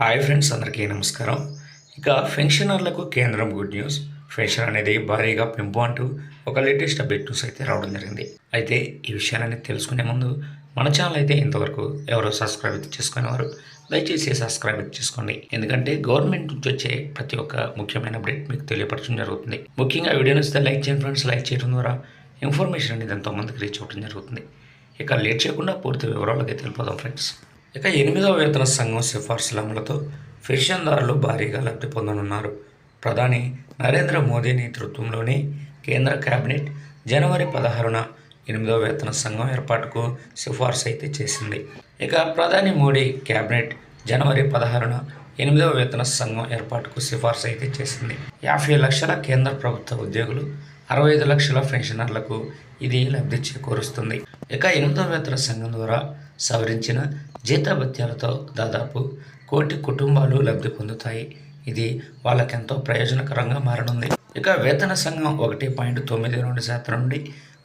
Hi friends అందరికీ నమస్కారం. ఇక పెన్షనర్లకు కేంద్రం గుడ్ న్యూస్. పెన్షన్ అనేది భారీగా పెంపు అంటూ ఒక లేటెస్ట్ అప్డేట్ న్యూస్ అయితే రావడం జరిగింది. అయితే ఈ విషయాన్ని తెలుసుకునే ముందు మన ఛానల్ అయితే ఇంతవరకు ఎవరో సబ్స్క్రైబ్ చేసుకునేవారు దయచేసి సబ్స్క్రైబ్ చేసుకోండి. ఎందుకంటే గవర్నమెంట్ నుంచి వచ్చే ప్రతి ఒక్క ముఖ్యమైన అప్డేట్ మీకు తెలియపరచడం జరుగుతుంది. ముఖ్యంగా వీడియో నచ్చితే లైక్ చేయండి ఫ్రెండ్స్. లైక్ చేయడం ద్వారా ఇన్ఫర్మేషన్ అనేది ఎంతో మందికి రీచ్ అవ్వడం జరుగుతుంది. ఇక లేట్ చేయకుండా పూర్తి వివరాలకి తెలిపోదాం ఫ్రెండ్స్. ఇక ఎనిమిదవ వేతన సంఘం సిఫార్సుల అమలుతో పెన్షన్దారులు భారీగా లబ్ధి పొందనున్నారు. ప్రధాని నరేంద్ర మోదీ నేతృత్వంలోని కేంద్ర కేబినెట్ జనవరి పదహారున ఎనిమిదవ వేతన సంఘం ఏర్పాటుకు సిఫార్సు అయితే చేసింది. ఇక ప్రధాని మోడీ కేబినెట్ జనవరి పదహారున ఎనిమిదవ వేతన సంఘం ఏర్పాటుకు సిఫార్సు అయితే చేసింది. యాభై లక్షల కేంద్ర ప్రభుత్వ ఉద్యోగులు అరవై ఐదు లక్షల పెన్షనర్లకు ఇది లబ్ధి చేకూరుస్తుంది. ఇక ఎనిమిదవ వేతన సంఘం ద్వారా సవరించిన జీతభత్యాలతో దాదాపు కోటి కుటుంబాలు లబ్ధి పొందుతాయి. ఇది వాళ్ళకెంతో ప్రయోజనకరంగా మారనుంది. ఇక వేతన సంఘం ఒకటి పాయింట్ తొమ్మిది రెండు శాతం నుండి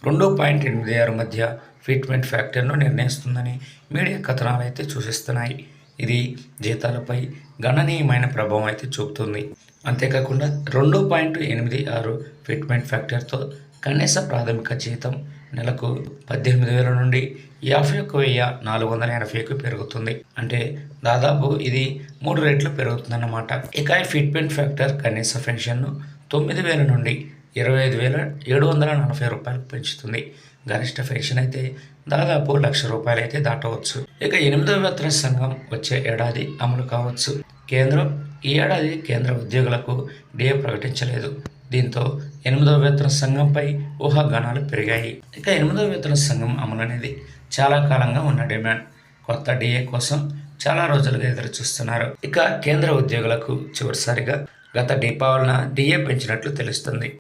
రెండు పాయింట్ ఎనిమిది ఆరు మధ్య ఫిట్మెంట్ ఫ్యాక్టర్ను నిర్ణయిస్తుందని మీడియా కథనాలు అయితే సూచిస్తున్నాయి. ఇది జీతాలపై గణనీయమైన ప్రభావం అయితే చూపుతుంది. అంతేకాకుండా రెండు పాయింట్ ఎనిమిది ఆరు ఫిట్మెంట్ ఫ్యాక్టర్తో కనీస ప్రాథమిక జీతం నెలకు పద్దెనిమిది వేల నుండి యాభై ఒక్క వెయ్యి నాలుగు వందల ఎనభైకి పెరుగుతుంది. అంటే దాదాపు ఇది మూడు రెట్లు పెరుగుతుందన్నమాట. ఇక ఫిట్మెంట్ ఫ్యాక్టర్ కనీస పెన్షన్ను తొమ్మిది వేల నుండి ఇరవై ఐదు వేల ఏడు వందల నలభై రూపాయలకు పెంచుతుంది. గరిష్ట పెన్షన్ అయితే దాదాపు లక్ష రూపాయలు అయితే దాటవచ్చు. ఇక ఎనిమిదవ వేతన సంఘం వచ్చే ఏడాది అమలు కావచ్చు. కేంద్రం ఈ ఏడాది కేంద్ర ఉద్యోగులకు డిఏ ప్రకటించలేదు. దీంతో ఎనిమిదవ వేతన సంఘంపై ఊహాగానాలు పెరిగాయి. ఇక ఎనిమిదవ వేతన సంఘం అమలు అనేది చాలా కాలంగా ఉన్న డిమాండ్. కొత్త డిఏ కోసం చాలా రోజులుగా ఎదురు చూస్తున్నారు ఇక కేంద్ర ఉద్యోగులకు చివరిసారిగా గత దీపావళిన డిఏ పెంచినట్లు తెలుస్తుంది.